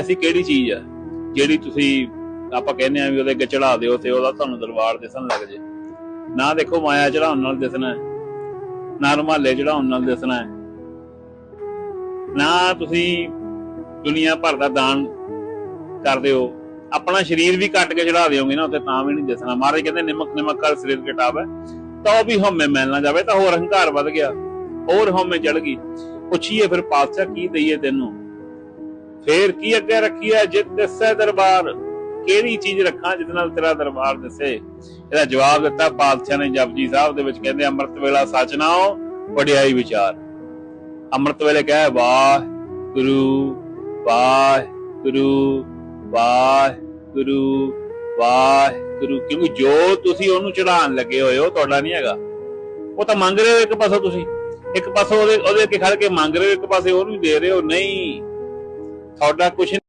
ਐਸੀ ਕਿਹੜੀ ਚੀਜ਼ ਆ ਜਿਹੜੀ ਤੁਸੀਂ ਆਪਾਂ ਕਹਿੰਦੇ ਆ ਵੀ ਉਹਦੇ ਅੱਗੇ ਚੜਾ ਦਿਓ ਤੇ ਉਹਦਾ ਤੁਹਾਨੂੰ ਦਰਬਾਰ ਦਿਸਣ ਲੱਗ ਜੇ? ਨਾ ਦੇਖੋ ਮਾਇਆ ਚੜਾਉਣ ਨਾਲ ਦਿਸਣਾ ਨਾ ਰੁਮਾਲੇ ਚੜਾਉਣ ਨਾਲ ਦਿਸਣਾ ਨਾ ਤੁਸੀਂ ਦੁਨੀਆ ਭਰ ਦਾ ਦਾਨ ਕਰਦੇ ਹੋ, ਆਪਣਾ ਸਰੀਰ ਵੀ ਕੱਟ ਕੇ ਚੜਾ ਦਿਓਗੇ ਨਾ ਉੱਤੇ ਤਾਂ ਵੀ ਨਹੀਂ ਦਿਸਣਾ। ਮਹਾਰਾਜ ਕਹਿੰਦੇ, ਨਿਮਕ ਨਿਮਕ ਕਰ ਸਰੀਰ ਕਟਾਵੇ ਤਾਂ ਉਹ ਵੀ ਹਉਮੈ ਮੈਲ ਨਾ ਜਾਵੇ, ਤਾਂ ਹੋਰ ਹੰਕਾਰ ਵੱਧ ਗਿਆ, ਹੋਰ ਹਉਮੈ ਚੜ ਗਈ। ਪੁੱਛੀਏ ਫਿਰ ਪਾਤਸ਼ਾਹ ਕੀ ਦਈਏ ਤੈਨੂੰ? ਫੇਰ ਕੀ ਅੱਗੇ ਰੱਖੀਏ? ਜਿਤ ਦਿਸੈ ਦਰਬਾਰ। ਕਿਹੜੀ ਚੀਜ਼ ਰੱਖਾਂ ਜਿਸ ਨਾਲ ਤੇਰਾ ਦਰਬਾਰ ਦੱਸੇ? ਇਹਦਾ ਜਵਾਬ ਦਿੱਤਾ ਪਾਤਸ਼ਾਹ ਨੇ ਜਪਜੀ ਸਾਹਿਬ ਦੇ ਵਿੱਚ, ਕਹਿੰਦੇ, ਅੰਮ੍ਰਿਤ ਵੇਲਾ ਸੱਚ ਨਾਓ ਵਡਿਆਈ ਵਿਚਾਰ। ਅੰਮ੍ਰਿਤ ਵੇਲੇ ਕਹੇ ਵਾਹ ਗੁਰੂ ਵਾਹ ਗੁਰੂ ਵਾਹ ਗੁਰੂ ਵਾਹ ਗੁਰੂ ਕਿਉਂਕਿ ਜੋ ਤੁਸੀਂ ਉਹਨੂੰ ਚੜਾਉਣ ਲੱਗੇ ਹੋਏ ਹੋ ਤੁਹਾਡਾ ਨਹੀਂ ਹੈਗਾ। ਉਹ ਤਾਂ ਮੰਗ ਰਹੇ ਹੋ ਇੱਕ ਪਾਸੋਂ ਤੁਸੀਂ। ਇੱਕ ਪਾਸੋਂ ਉਹਦੇ ਉਹਦੇ ਅੱਗੇ ਖੜ ਕੇ ਮੰਗ ਰਹੇ ਹੋ, ਇੱਕ ਪਾਸੇ ਉਹਨੂੰ ਦੇ ਰਹੇ ਹੋ। ਨਹੀਂ। ਤੁਹਾਡਾ ਕੁਝ